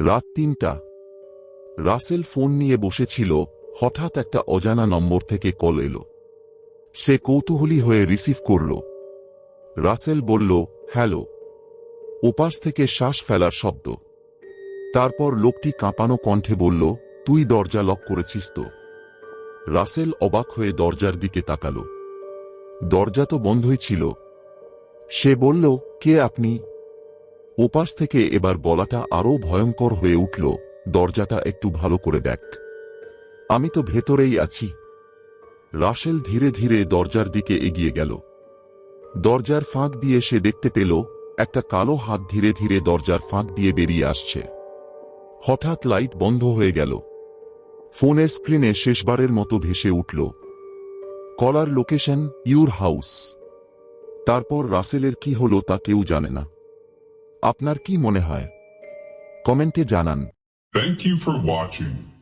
রাত তিনটা। রাসেল ফোন নিয়ে বসেছিল, হঠাৎ একটা অজানা নম্বর থেকে কল এলো। সে কৌতূহলী হয়ে রিসিভ করল। রাসেল বলল, হ্যালো। ওপাশ থেকে শ্বাস ফেলার শব্দ। তারপর লোকটি কাঁপানো কণ্ঠে বলল, তুই দরজা লক করেছিস তো? রাসেল অবাক হয়ে দরজার দিকে তাকাল। দরজা তো বন্ধই ছিল। সে বলল, কে আপনি? ওপাশ থেকে এবার বলাটা আরও ভয়ঙ্কর হয়ে উঠল, দরজাটা একটু ভালো করে দেখ। আমি তো ভেতরেই আছি। রাসেল ধীরে ধীরে দরজার দিকে এগিয়ে গেল। দরজার ফাঁক দিয়ে সে দেখতে পেল, একটা কালো হাত ধীরে ধীরে দরজার ফাঁক দিয়ে বেরিয়ে আসছে। হঠাৎ লাইট বন্ধ হয়ে গেল। ফোনের স্ক্রিনে শেষবারের মতো ভেসে উঠল। Caller location your house. তারপর রাসেলের কি হলো তা কেউ জানে না। আপনার কি মনে হয়? কমেন্টে জানান। Thank you for watching